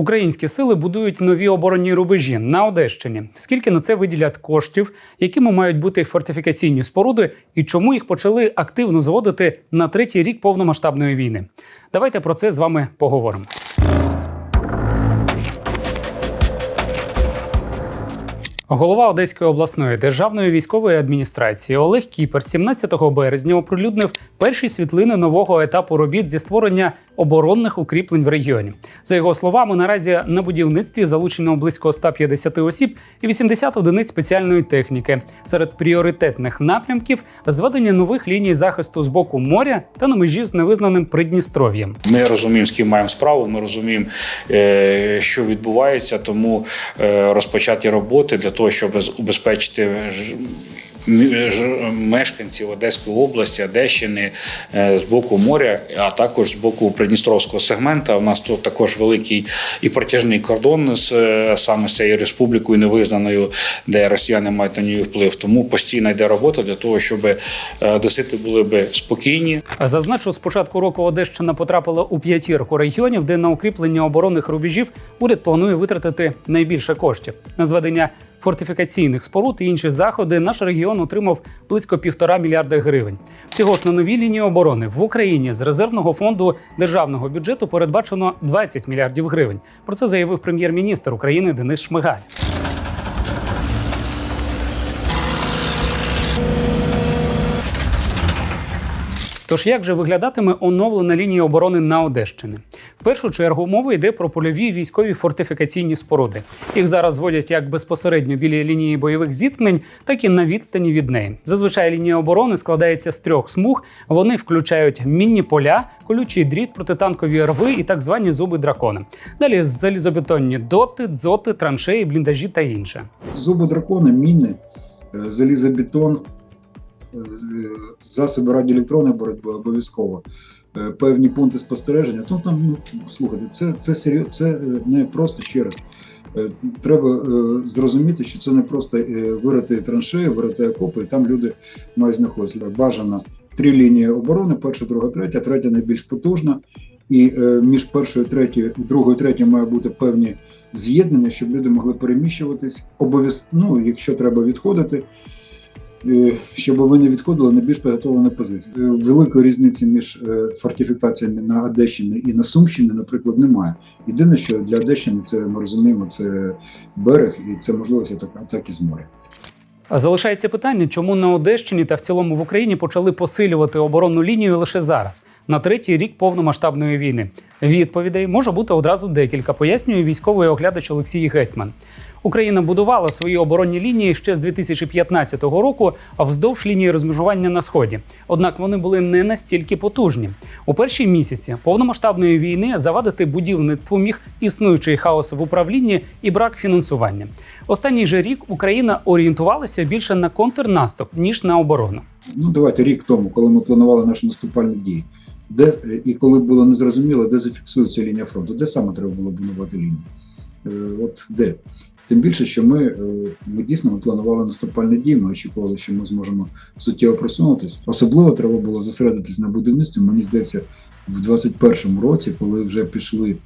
Українські сили будують нові оборонні рубежі на Одещині. Скільки на це виділять коштів, якими мають бути фортифікаційні споруди, і чому їх почали активно зводити на третій рік повномасштабної війни? Давайте про це з вами поговоримо. Голова Одеської обласної державної військової адміністрації Олег Кіпер 17 березня оприлюднив перші світлини нового етапу робіт зі створення оборонних укріплень в регіоні. За його словами, наразі на будівництві залучено близько 150 осіб і 80 одиниць спеціальної техніки. Серед пріоритетних напрямків зведення нових ліній захисту з боку моря та на межі з невизнаним Придністров'ям. Ми розуміємо, з ким маємо справу. Ми розуміємо, е, що відбувається, тому е, розпочаті роботи для щоб убезпечити мешканців Одеської області, Одещини е, з боку моря, а також з боку Придністровського сегмента. У нас тут також великий і протяжний кордон з е, саме цією республікою невизнаною, де росіяни мають на неї вплив. Тому постійно йде робота для того, щоб е, одесити були би спокійні, Зазначу, з початку року Одещина потрапила у п'ятірку регіонів, де на укріплення оборонних рубежів уряд планує витратити найбільше коштів. На зведення фортифікаційних споруд і інші заходи наш регіон отримав близько півтора мільярда гривень. Всього ж на нові лінії оборони в Україні з резервного фонду державного бюджету передбачено 20 мільярдів гривень. Про це заявив прем'єр-міністр України Денис Шмигаль. Тож як же виглядатиме оновлена лінія оборони на Одещині? В першу чергу мова йде про польові військові фортифікаційні споруди. Їх зараз зводять як безпосередньо біля лінії бойових зіткнень, так і на відстані від неї. Зазвичай лінія оборони складається з трьох смуг. Вони включають мінні поля, колючий дріт, протитанкові рви і так звані зуби дракона. Далі залізобетонні доти, дзоти, траншеї, бліндажі та інше. Зуби дракона, міни, е, залізобетон, засоби радіоелектронної боротьби обов'язково. е, Певні пункти спостереження. То там, ну, слухайте, це, це, серйоз, це е, не просто ще раз. Треба е, зрозуміти, що це не просто е, вирити траншеї, вирити окопи, і там люди мають знаходитися. Бажано три лінії оборони: перша, друга, третя, третя найбільш потужна. І е, між першою, третьою, другою, третьою має бути певні з'єднання, щоб люди могли переміщуватись. Обов'язково, ну, якщо треба відходити, щоб ви не відходили на більш підготовлені позиції. Е, Великої різниці між е, фортифікаціями на Одещині і на Сумщині, наприклад, немає. Єдине, що для Одещини це ми розуміємо, це берег і це можливість атак- атаки з моря. Залишається питання, чому на Одещині та в цілому в Україні почали посилювати оборонну лінію лише зараз, на третій рік повномасштабної війни. Відповідей може бути одразу декілька, пояснює військовий оглядач Олексій Гетьман. Україна будувала свої оборонні лінії ще з 2015 року, а вздовж лінії розмежування на сході. Однак вони були не настільки потужні. У перші місяці повномасштабної війни завадити будівництву міг існуючий хаос в управлінні і брак фінансування. Останній же рік Україна орієнтувалася більше на контрнаступ ніж на оборону. Ну, давайте рік тому, коли ми планували наші наступальні дії, де і коли було незрозуміло, де зафіксується лінія фронту, де саме треба було будувати лінію? Е, От де? Тим більше, що ми, е, ми дійсно ми планували наступальні дії, ми очікували, що ми зможемо суттєво просунутися. Особливо треба було зосередитись на будівництві. Мені здається, в 2021 році, коли вже пішли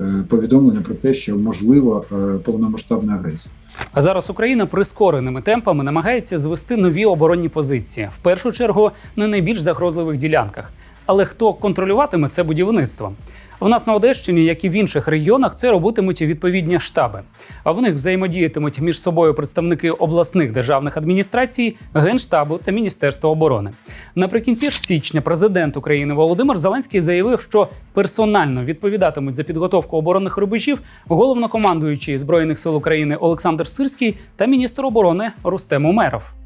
е, повідомлення про те, що можлива е, повномасштабна агресія. А зараз Україна прискореними темпами намагається звести нові оборонні позиції, в першу чергу на найбільш загрозливих ділянках. Але хто контролюватиме це будівництво? В нас на Одещині, як і в інших регіонах, це робитимуть відповідні штаби. А в них взаємодіятимуть між собою представники обласних державних адміністрацій, генштабу та Міністерства оборони. Наприкінці ж січня президент України Володимир Зеленський заявив, що персонально відповідатимуть за підготовку оборонних рубежів головнокомандуючий збройних сил України Олександр Сирський та міністр оборони Рустем Умеров.